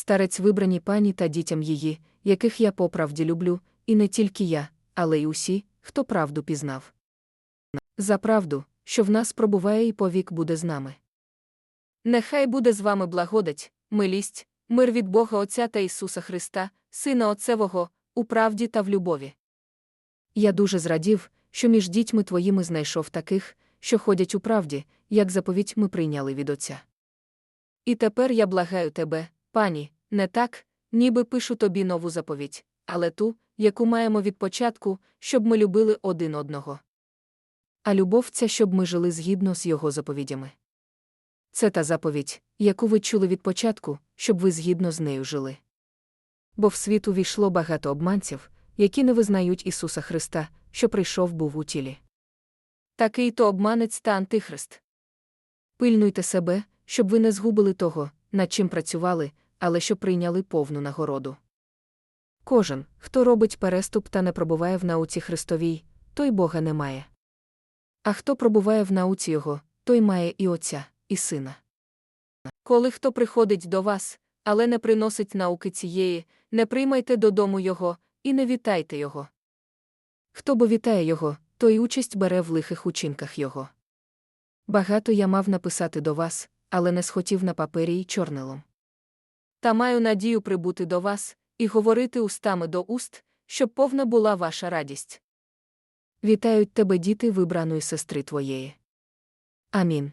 старець вибрані пані та дітям її, яких я по правді люблю, і не тільки я, але й усі, хто правду пізнав. За правду, що в нас пробуває і повік буде з нами. Нехай буде з вами благодать, милість, мир від Бога Отця та Ісуса Христа, Сина Отцевого, у правді та в любові. Я дуже зрадів, що між дітьми твоїми знайшов таких, що ходять у правді, як заповідь ми прийняли від Отця. І тепер я благаю тебе, пані, не так, ніби пишу тобі нову заповідь, але ту, яку маємо від початку, щоб ми любили один одного. А любов ця, щоб ми жили згідно з його заповідями. Це та заповідь, яку ви чули від початку, щоб ви згідно з нею жили. Бо в світ увійшло багато обманців, які не визнають Ісуса Христа, що прийшов був у тілі. Такий то обманець та антихрист. Пильнуйте себе, щоб ви не згубили того, над чим працювали, але щоб прийняли повну нагороду. Кожен, хто робить переступ та не пробуває в науці Христовій, той Бога не має. А хто пробуває в науці Його, той має і Отця, і Сина. Коли хто приходить до вас, але не приносить науки цієї, не приймайте додому його, і не вітайте його. Хто бо вітає його, той участь бере в лихих учинках його. Багато я мав написати до вас, але не схотів на папері й чорнилом. Та маю надію прибути до вас і говорити устами до уст, щоб повна була ваша радість. Вітають тебе діти вибраної сестри твоєї. Амін.